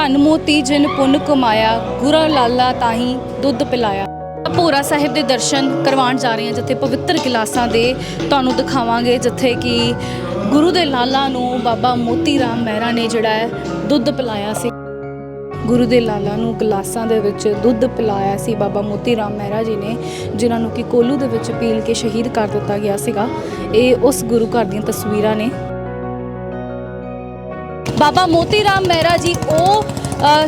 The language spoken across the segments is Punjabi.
ਧਨ ਮੋਤੀ ਜਿਨ ਪੁੰਨ ਕਮਾਇਆ, ਗੁਰਾ ਲਾਲਾ ਤਾਹੀ ਦੁੱਧ ਪਿਲਾਇਆ। ਭੋਰਾ ਸਾਹਿਬ ਦੇ ਦਰਸ਼ਨ ਕਰਵਾਉਣ ਜਾ ਰਹੇ ਹਾਂ, ਜਿੱਥੇ ਪਵਿੱਤਰ ਗਿਲਾਸਾਂ ਦੇ ਤੁਹਾਨੂੰ ਦਿਖਾਵਾਂਗੇ, ਜਿੱਥੇ ਕਿ ਗੁਰੂ ਦੇ ਲਾਲਾ ਨੂੰ ਬਾਬਾ ਮੋਤੀ ਰਾਮ ਮਹਿਰਾ ਨੇ ਜਿਹੜਾ ਹੈ ਦੁੱਧ ਪਿਲਾਇਆ ਸੀ। ਗੁਰੂ ਦੇ ਲਾਲਾ ਨੂੰ ਗਲਾਸਾਂ ਦੇ ਵਿੱਚ ਦੁੱਧ ਪਿਲਾਇਆ ਸੀ, ਬਾਬਾ ਮੋਤੀ ਰਾਮ ਮਹਿਰਾ ਜੀ ਨੇ, ਜਿਨ੍ਹਾਂ ਨੂੰ ਕਿ ਕੋਲੂ ਦੇ ਵਿੱਚ ਪੀਲ ਕੇ ਸ਼ਹੀਦ ਕਰ ਦਿੱਤਾ ਗਿਆ ਸੀਗਾ। ਇਹ ਉਸ ਗੁਰੂ ਘਰ ਦੀਆਂ ਤਸਵੀਰਾਂ ਨੇ। ਬਾਬਾ ਮੋਤੀ ਰਾਮ ਮਹਿਰਾ ਜੀ, ਉਹ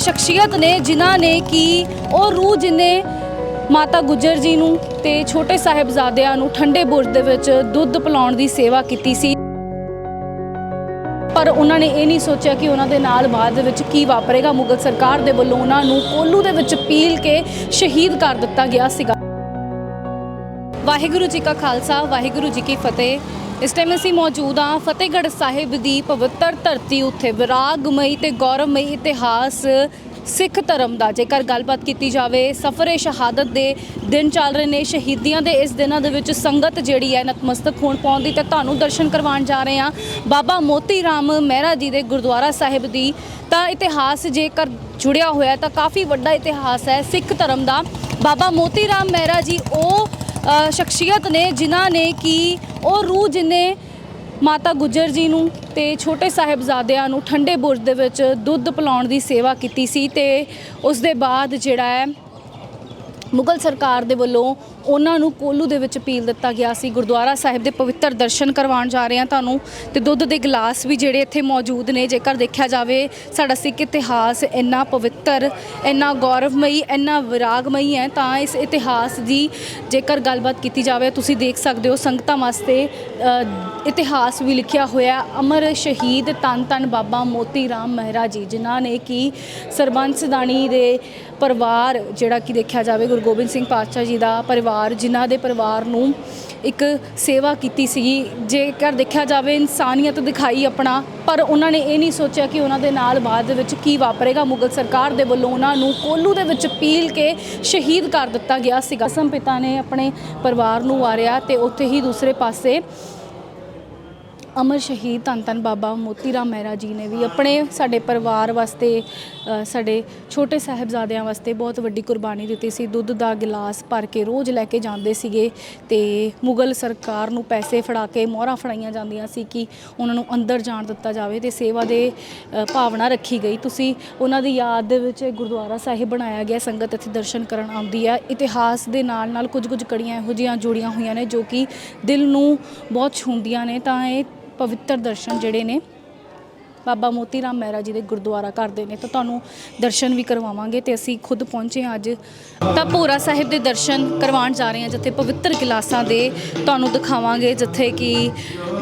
ਸ਼ਖਸੀਅਤ ਨੇ ਜਿਨ੍ਹਾਂ ਨੇ ਕਿ ਉਹ ਰੂਹ ਜਿਨੇ ਮਾਤਾ ਗੁਜਰ ਜੀ ਨੂੰ ਤੇ ਛੋਟੇ ਸਾਹਿਬਜ਼ਾਦਿਆਂ ਨੂੰ ਠੰਡੇ ਬੁਰਜ ਦੇ ਵਿੱਚ ਦੁੱਧ ਪਿਲਾਉਣ ਦੀ ਸੇਵਾ ਕੀਤੀ ਸੀ। ਪਰ ਉਹਨਾਂ ਨੇ ਇਹ ਨਹੀਂ ਸੋਚਿਆ ਕਿ ਉਹਨਾਂ ਦੇ ਨਾਲ ਬਾਅਦ ਦੇ ਵਿੱਚ ਕੀ ਵਾਪਰੇਗਾ। ਮੁਗਲ ਸਰਕਾਰ ਦੇ ਵੱਲੋਂ ਉਹਨਾਂ ਨੂੰ ਕੋਲੂ ਦੇ ਵਿੱਚ ਪੀਲ ਕੇ ਸ਼ਹੀਦ ਕਰ ਦਿੱਤਾ ਗਿਆ ਸੀਗਾ। ਵਾਹਿਗੁਰੂ ਜੀ ਕਾ ਖਾਲਸਾ, ਵਾਹਿਗੁਰੂ ਜੀ ਕੀ ਫਤਿਹ। ਇਸ ਟਾਈਮ ਅਸੀਂ ਮੌਜੂਦ ਹਾਂ ਫਤਿਹਗੜ੍ਹ ਸਾਹਿਬ ਦੀ ਪਵਿੱਤਰ ਧਰਤੀ ਉੱਥੇ ਵਿਰਾਗਮਈ ਤੇ ਗੌਰਵਮਈ ਇਤਿਹਾਸ ਸਿੱਖ ਧਰਮ ਦਾ। ਜੇਕਰ ਗੱਲਬਾਤ ਕੀਤੀ ਜਾਵੇ, ਸਫਰੇ ਸ਼ਹਾਦਤ ਦੇ ਦਿਨ ਚੱਲ ਰਹੇ ਨੇ। ਸ਼ਹੀਦੀਆਂ ਦੇ ਇਸ ਦਿਨਾਂ ਦੇ ਵਿੱਚ ਸੰਗਤ ਜਿਹੜੀ ਹੈ ਨਤਮਸਤਕ ਹੋਣ ਪਾਉਣ ਦੀ ਤੇ ਤੁਹਾਨੂੰ ਦਰਸ਼ਨ ਕਰਵਾਉਣ ਜਾ ਰਹੇ ਹਾਂ। ਬਾਬਾ ਮੋਤੀ ਰਾਮ ਮਹਿਰਾ ਜੀ ਦੇ ਗੁਰਦੁਆਰਾ ਸਾਹਿਬ ਦੀ ਤਾਂ ਇਤਿਹਾਸ ਜੇਕਰ ਜੁੜਿਆ ਹੋਇਆ ਤਾਂ ਕਾਫੀ ਵੱਡਾ ਇਤਿਹਾਸ ਹੈ ਸਿੱਖ ਧਰਮ ਦਾ। ਬਾਬਾ ਮੋਤੀ ਰਾਮ ਮਹਿਰਾ ਜੀ, ਉਹ ਸ਼ਖਸੀਅਤ ਨੇ ਜਿਨ੍ਹਾਂ ਨੇ ਕਿ ਉਹ ਰੂਹ ਜਿਨੇ ਮਾਤਾ ਗੁਜਰ ਜੀ ਨੂੰ ਤੇ ਛੋਟੇ ਸਾਹਿਬਜ਼ਾਦਿਆਂ ਨੂੰ ਠੰਡੇ ਬੁਰਜ ਦੇ ਵਿੱਚ ਦੁੱਧ ਪਿਲਾਉਣ ਦੀ ਸੇਵਾ ਕੀਤੀ ਸੀ ਤੇ ਉਸ ਦੇ ਬਾਅਦ ਜਿਹੜਾ ਹੈ ਮੁਗਲ ਸਰਕਾਰ ਦੇ ਵੱਲੋਂ ਉਹਨਾਂ ਨੂੰ ਕੋਲੂ ਦੇ ਵਿੱਚ ਪੀਲ ਦਿੱਤਾ ਗਿਆ ਸੀ। ਗੁਰਦੁਆਰਾ ਸਾਹਿਬ ਦੇ ਪਵਿੱਤਰ ਦਰਸ਼ਨ ਕਰਵਾਉਣ ਜਾ ਰਹੇ ਹਾਂ ਤੁਹਾਨੂੰ ਤੇ ਦੁੱਧ ਦੇ ਗਲਾਸ ਵੀ ਜਿਹੜੇ ਇੱਥੇ ਮੌਜੂਦ ਨੇ, ਜੇਕਰ ਦੇਖਿਆ ਜਾਵੇ ਸਾਡਾ ਸਿੱਖ ਇਤਿਹਾਸ ਇੰਨਾ ਪਵਿੱਤਰ, ਇੰਨਾ ਗੌਰਵਮਈ, ਇੰਨਾ ਵਿਰਾਗਮਈ ਹੈ, ਤਾਂ ਇਸ ਇਤਿਹਾਸ ਦੀ ਜੇਕਰ ਗੱਲਬਾਤ ਕੀਤੀ ਜਾਵੇ, ਤੁਸੀਂ ਦੇਖ ਸਕਦੇ ਹੋ ਸੰਗਤਾਂ ਵਾਸਤੇ ਇਤਿਹਾਸ ਵੀ ਲਿਖਿਆ ਹੋਇਆ ਅਮਰ ਸ਼ਹੀਦ ਤਨ ਤਨ ਬਾਬਾ ਮੋਤੀ ਰਾਮ ਮਹਿਰਾ ਜੀ, ਜਿਨ੍ਹਾਂ ਨੇ ਕਿ ਸਰਬੰਸ ਦਾਣੀ ਦੇ ਪਰਿਵਾਰ, ਜਿਹੜਾ ਕਿ ਦੇਖਿਆ ਜਾਵੇ ਗੁਰੂ ਗੋਬਿੰਦ ਸਿੰਘ ਪਾਤਸ਼ਾਹ ਜੀ ਦਾ ਪਰਿਵਾਰ ਪਰਿਵਾਰ, ਜਿਨ੍ਹਾਂ ਦੇ ਪਰਿਵਾਰ ਨੂੰ ਇੱਕ ਸੇਵਾ ਕੀਤੀ ਸੀਗੀ। ਜੇਕਰ ਦੇਖਿਆ ਜਾਵੇ, ਇਨਸਾਨੀਅਤ ਦਿਖਾਈ ਆਪਣਾ, ਪਰ ਉਹਨਾਂ ਨੇ ਇਹ ਨਹੀਂ ਸੋਚਿਆ ਕਿ ਉਹਨਾਂ ਦੇ ਨਾਲ ਬਾਅਦ ਦੇ ਵਿੱਚ ਕੀ ਵਾਪਰੇਗਾ। ਮੁਗਲ ਸਰਕਾਰ ਦੇ ਵੱਲੋਂ ਉਹਨਾਂ ਨੂੰ ਕੋਲੂ ਦੇ ਵਿੱਚ ਪੀਲ ਕੇ ਸ਼ਹੀਦ ਕਰ ਦਿੱਤਾ ਗਿਆ ਸੀਗਾ। ਸਮ ਪਿਤਾ ਨੇ ਆਪਣੇ ਪਰਿਵਾਰ ਨੂੰ ਵਾਰਿਆ ਤੇ ਉੱਥੇ ਹੀ ਦੂਸਰੇ ਪਾਸੇ ਅਮਰ ਸ਼ਹੀਦ ਧੰਨ ਧੰਨ ਬਾਬਾ ਮੋਤੀ ਰਾਮ ਮਹਿਰਾ ਜੀ ਨੇ ਵੀ ਆਪਣੇ ਸਾਡੇ ਪਰਿਵਾਰ ਵਾਸਤੇ ਸਾਡੇ ਛੋਟੇ ਸਾਹਿਬਜ਼ਾਦਿਆਂ ਵਾਸਤੇ ਬਹੁਤ ਵੱਡੀ ਕੁਰਬਾਨੀ ਦਿੱਤੀ ਸੀ। ਦੁੱਧ ਦਾ ਗਿਲਾਸ ਭਰ ਕੇ ਰੋਜ਼ ਲੈ ਕੇ ਜਾਂਦੇ ਸੀਗੇ ਤੇ ਮੁਗਲ ਸਰਕਾਰ ਨੂੰ ਪੈਸੇ ਫੜਾ ਕੇ ਮੋਹਰਾਂ ਫੜਾਈਆਂ ਜਾਂਦੀਆਂ ਸੀ ਕਿ ਉਹਨਾਂ ਨੂੰ ਅੰਦਰ ਜਾਣ ਦਿੱਤਾ ਜਾਵੇ ਤੇ ਸੇਵਾ ਦੇ ਭਾਵਨਾ ਰੱਖੀ ਗਈ। ਤੁਸੀਂ ਉਹਨਾਂ ਦੀ ਯਾਦ ਦੇ ਵਿੱਚ ਗੁਰਦੁਆਰਾ ਸਾਹਿਬ ਬਣਾਇਆ ਗਿਆ, ਸੰਗਤ ਇੱਥੇ ਦਰਸ਼ਨ ਕਰਨ ਆਉਂਦੀ ਹੈ ਇਤਿਹਾਸ ਦੇ ਨਾਲ ਨਾਲ ਕੁਝ ਕੁਝ ਕੜੀਆਂ ਇਹੋ ਜਿਹੀਆਂ ਜੁੜੀਆਂ ਹੋਈਆਂ ਨੇ ਜੋ ਕਿ ਦਿਲ ਨੂੰ ਬਹੁਤ ਛੂੰਹਦੀਆਂ ਨੇ। ਤਾਂ ਇਹ ਪਵਿੱਤਰ ਦਰਸ਼ਨ ਜਿਹੜੇ ਨੇ, ਬਾਬਾ ਮੋਤੀ ਰਾਮ ਮਹਿਰਾ ਜੀ ਦੇ ਗੁਰਦੁਆਰਾ ਕਰਦੇ ਨੇ, ਤਾਂ ਤੁਹਾਨੂੰ ਦਰਸ਼ਨ ਵੀ ਕਰਵਾਵਾਂਗੇ ਤੇ ਅਸੀਂ ਖੁਦ ਪਹੁੰਚੇ ਹਾਂ ਅੱਜ। ਤਾਂ ਭੋਰਾ ਸਾਹਿਬ ਦੇ ਦਰਸ਼ਨ ਕਰਵਾਉਣ ਜਾ ਰਹੇ ਹਾਂ, ਜਿੱਥੇ ਪਵਿੱਤਰ ਗਿਲਾਸਾਂ ਦੇ ਤੁਹਾਨੂੰ ਦਿਖਾਵਾਂਗੇ, ਜਿੱਥੇ ਕਿ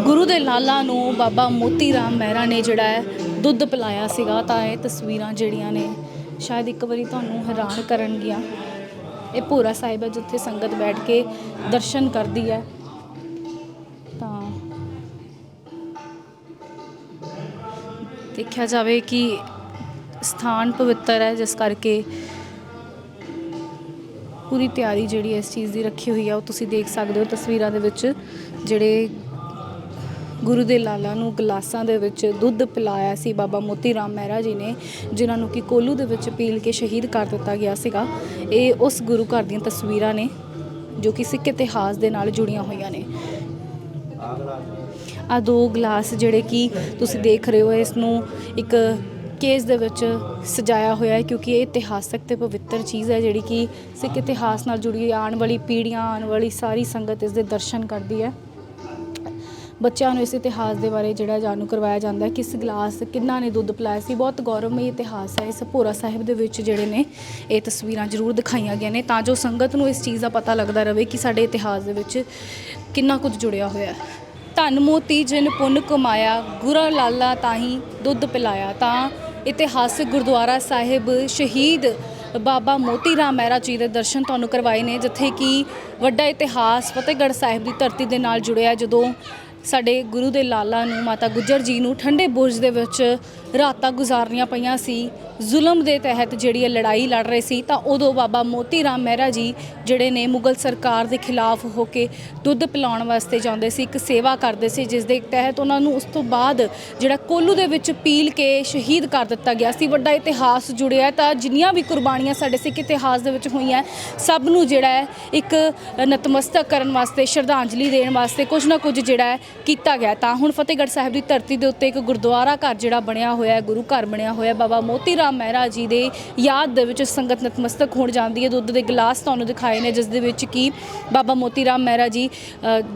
ਗੁਰੂ ਦੇ ਲਾਲਾ ਨੂੰ ਬਾਬਾ ਮੋਤੀ ਰਾਮ ਮਹਿਰਾ ਨੇ ਜਿਹੜਾ ਹੈ, ਦੁੱਧ ਪਿਲਾਇਆ ਸੀਗਾ, ਤਾਂ ਇਹ ਤਸਵੀਰਾਂ ਜਿਹੜੀਆਂ ਨੇ, ਸ਼ਾਇਦ ਇੱਕ ਵਾਰੀ ਤੁਹਾਨੂੰ ਹੈਰਾਨ ਕਰਨਗੀਆਂ। ਇਹ ਭੋਰਾ ਸਾਹਿਬ ਹੈ, ਜਿੱਥੇ ਸੰਗਤ ਬੈਠ ਕੇ ਦਰਸ਼ਨ ਕਰਦੀ ਹੈ। ਦੇਖਿਆ ਜਾਵੇ ਕਿ ਸਥਾਨ ਪਵਿੱਤਰ ਹੈ, ਜਿਸ ਕਰਕੇ ਪੂਰੀ ਤਿਆਰੀ ਜਿਹੜੀ ਇਸ ਚੀਜ਼ ਦੀ ਰੱਖੀ ਹੋਈ ਆ ਉਹ ਤੁਸੀਂ ਦੇਖ ਸਕਦੇ ਹੋ ਤਸਵੀਰਾਂ ਦੇ ਵਿੱਚ, ਜਿਹੜੇ ਗੁਰੂ ਦੇ ਲਾਲਾ ਨੂੰ ਗਲਾਸਾਂ ਦੇ ਵਿੱਚ ਦੁੱਧ ਪਿਲਾਇਆ ਸੀ ਬਾਬਾ ਮੋਤੀ ਰਾਮ ਮਹਿਰਾ ਜੀ ਨੇ, ਜਿਨ੍ਹਾਂ ਨੂੰ ਕਿ ਕੋਲੂ ਦੇ ਵਿੱਚ ਪੀਲ ਕੇ ਸ਼ਹੀਦ ਕਰ ਦਿੱਤਾ ਗਿਆ ਸੀਗਾ। ਇਹ ਉਸ ਗੁਰੂ ਘਰ ਦੀਆਂ ਤਸਵੀਰਾਂ ਨੇ, ਜੋ ਕਿ ਸਿੱਖ ਇਤਿਹਾਸ ਦੇ ਨਾਲ ਜੁੜੀਆਂ ਹੋਈਆਂ ਨੇ। ਆ ਦੋ ਗਲਾਸ ਜਿਹੜੇ ਕਿ ਤੁਸੀਂ ਦੇਖ ਰਹੇ ਹੋ, ਇਸ ਨੂੰ ਇੱਕ ਕੇਸ ਦੇ ਵਿੱਚ ਸਜਾਇਆ ਹੋਇਆ ਹੈ ਕਿਉਂਕਿ ਇਹ ਇਤਿਹਾਸਕ ਤੇ ਪਵਿੱਤਰ ਚੀਜ਼ ਹੈ ਜਿਹੜੀ ਕਿ ਸਿੱਖ ਇਤਿਹਾਸ ਨਾਲ ਜੁੜੀ ਆਉਣ ਵਾਲੀ ਪੀੜ੍ਹੀਆਂ, ਆਉਣ ਵਾਲੀ ਸਾਰੀ ਸੰਗਤ ਇਸ ਦੇ ਦਰਸ਼ਨ ਕਰਦੀ ਹੈ। ਬੱਚਿਆਂ ਨੂੰ ਇਸ ਇਤਿਹਾਸ ਦੇ ਬਾਰੇ ਜਿਹੜਾ ਜਾਣੂ ਕਰਵਾਇਆ ਜਾਂਦਾ ਹੈ ਕਿਸ ਗਲਾਸ ਕਿੰਨਾ ਨੇ ਦੁੱਧ ਪਿਲਾਇਆ ਸੀ। ਬਹੁਤ ਗੌਰਵਮਈ ਇਤਿਹਾਸ ਹੈ, ਇਸ ਭੋਰਾ ਸਾਹਿਬ ਦੇ ਵਿੱਚ ਜਿਹੜੇ ਨੇ ਇਹ ਤਸਵੀਰਾਂ ਜ਼ਰੂਰ ਦਿਖਾਈਆਂ ਗਈਆਂ ਨੇ ਤਾਂ ਜੋ ਸੰਗਤ ਨੂੰ ਇਸ ਚੀਜ਼ ਦਾ ਪਤਾ ਲੱਗਦਾ ਰਹੇ ਕਿ ਸਾਡੇ ਇਤਿਹਾਸ ਦੇ ਵਿੱਚ ਕਿੰਨਾ ਕੁਝ ਜੁੜਿਆ ਹੋਇਆ ਹੈ। ਧਨ ਮੋਤੀ ਜਿਨ ਪੁੰਨ ਕਮਾਇਆ, ਗੁਰਾ ਲਾਲਾ ਤਾਹੀ ਦੁੱਧ ਪਿਲਾਇਆ। ਤਾਂ ਇਤਿਹਾਸਕ ਗੁਰਦੁਆਰਾ ਸਾਹਿਬ ਸ਼ਹੀਦ ਬਾਬਾ ਮੋਤੀ ਰਾਮ ਮਹਿਰਾ ਜੀ ਦੇ ਦਰਸ਼ਨ ਤੁਹਾਨੂੰ ਕਰਵਾਏ ਨੇ, ਜਿੱਥੇ ਕਿ ਵੱਡਾ ਇਤਿਹਾਸ ਫਤਿਹਗੜ੍ਹ ਸਾਹਿਬ ਦੀ ਧਰਤੀ ਦੇ ਨਾਲ ਜੁੜਿਆ, ਜਦੋਂ ਸਾਡੇ ਗੁਰੂ ਦੇ ਲਾਲਾ ਨੂੰ, ਮਾਤਾ ਗੁਜਰ ਜੀ ਨੂੰ ਠੰਡੇ ਬੁਰਜ ਦੇ ਵਿੱਚ ਰਾਤਾਂ ਗੁਜ਼ਾਰਨੀਆਂ ਪਈਆਂ ਸੀ। ਜ਼ੁਲਮ ਦੇ ਤਹਿਤ ਜਿਹੜੀ ਇਹ ਲੜਾਈ ਲੜ ਰਹੇ ਸੀ, ਤਾਂ ਉਦੋਂ ਬਾਬਾ ਮੋਤੀ ਰਾਮ ਮਹਿਰਾ ਜੀ ਜਿਹੜੇ ਨੇ ਮੁਗਲ ਸਰਕਾਰ ਦੇ ਖਿਲਾਫ ਹੋ ਕੇ ਦੁੱਧ ਪਿਲਾਉਣ ਵਾਸਤੇ ਜਾਂਦੇ ਸੀ, ਇੱਕ ਸੇਵਾ ਕਰਦੇ ਸੀ, ਜਿਸ ਦੇ ਤਹਿਤ ਉਹਨਾਂ ਨੂੰ ਉਸ ਤੋਂ ਬਾਅਦ ਜਿਹੜਾ ਕੋਲੂ ਦੇ ਵਿੱਚ ਪੀਲ ਕੇ ਸ਼ਹੀਦ ਕਰ ਦਿੱਤਾ ਗਿਆ ਸੀ। ਵੱਡਾ ਇਤਿਹਾਸ ਜੁੜਿਆ ਤਾਂ ਜਿੰਨੀਆਂ ਵੀ ਕੁਰਬਾਨੀਆਂ ਸਾਡੇ ਸਿੱਖ ਇਤਿਹਾਸ ਦੇ ਵਿੱਚ ਹੋਈਆਂ, ਸਭ ਨੂੰ ਜਿਹੜਾ ਹੈ ਇੱਕ ਨਤਮਸਤਕ ਕਰਨ ਵਾਸਤੇ, ਸ਼ਰਧਾਂਜਲੀ ਦੇਣ ਵਾਸਤੇ ਕੁਝ ਨਾ ਕੁਝ ਜਿਹੜਾ ਕੀਤਾ ਗਿਆ ਤਾਂ ਹੁਣ ਫਤਿਹਗੜ੍ਹ ਸਾਹਿਬ ਦੀ ਧਰਤੀ ਦੇ ਉੱਤੇ ਇੱਕ ਗੁਰਦੁਆਰਾ ਘਰ ਜਿਹੜਾ ਬਣਿਆ ਹੋਇਆ ਗੁਰੂ ਘਰ ਬਣਿਆ ਹੋਇਆ ਬਾਬਾ ਮੋਤੀ ਰਾਮ ਮਹਿਰਾ ਜੀ ਦੇ ਯਾਦ ਦੇ ਵਿੱਚ ਸੰਗਤ ਨਤਮਸਤਕ ਹੋਣ ਜਾਂਦੀ ਹੈ। ਦੁੱਧ ਦੇ ਗਲਾਸ ਤੁਹਾਨੂੰ ਦਿਖਾਏ ਨੇ, ਜਿਸ ਦੇ ਵਿੱਚ ਕੀ ਬਾਬਾ ਮੋਤੀ ਰਾਮ ਮਹਿਰਾ ਜੀ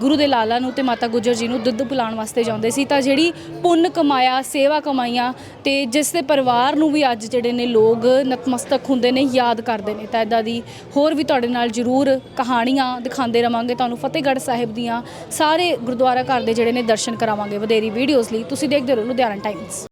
ਗੁਰੂ ਦੇ ਲਾਲਾ ਨੂੰ ਤੇ ਮਾਤਾ ਗੁਜਰ ਜੀ ਨੂੰ ਦੁੱਧ ਪਿਲਾਉਣ ਵਾਸਤੇ ਜਾਂਦੇ ਸੀ। ਤਾਂ ਜਿਹੜੀ ਪੁੰਨ ਕਮਾਇਆ, ਸੇਵਾ ਕਮਾਈਆਂ ਤੇ ਜਿਸ ਦੇ ਪਰਿਵਾਰ ਨੂੰ ਵੀ ਅੱਜ ਜਿਹੜੇ ਨੇ ਲੋਕ ਨਤਮਸਤਕ ਹੁੰਦੇ ਨੇ, ਯਾਦ ਕਰਦੇ ਨੇ। ਤਾਂ ਇਦਾਂ ਦੀ ਹੋਰ ਵੀ ਤੁਹਾਡੇ ਨਾਲ ਜ਼ਰੂਰ ਕਹਾਣੀਆਂ ਦਿਖਾਉਂਦੇ ਰਵਾਂਗੇ। ਤੁਹਾਨੂੰ ਫਤਿਹਗੜ੍ਹ ਸਾਹਿਬ ਦੀਆਂ ਸਾਰੇ ਗੁਰਦੁਆਰਾ ਘਰ ਦੇ ਜਿਹੜੇ ਨੇ ਦਰਸ਼ਨ ਕਰਾਵਾਂਗੇ। ਵਧੇਰੀ ਵੀਡੀਓਜ਼ ਲਈ ਤੁਸੀਂ ਦੇਖਦੇ ਰਹੋ ਲੁਧਿਆਣਾ ਟਾਈਮਸ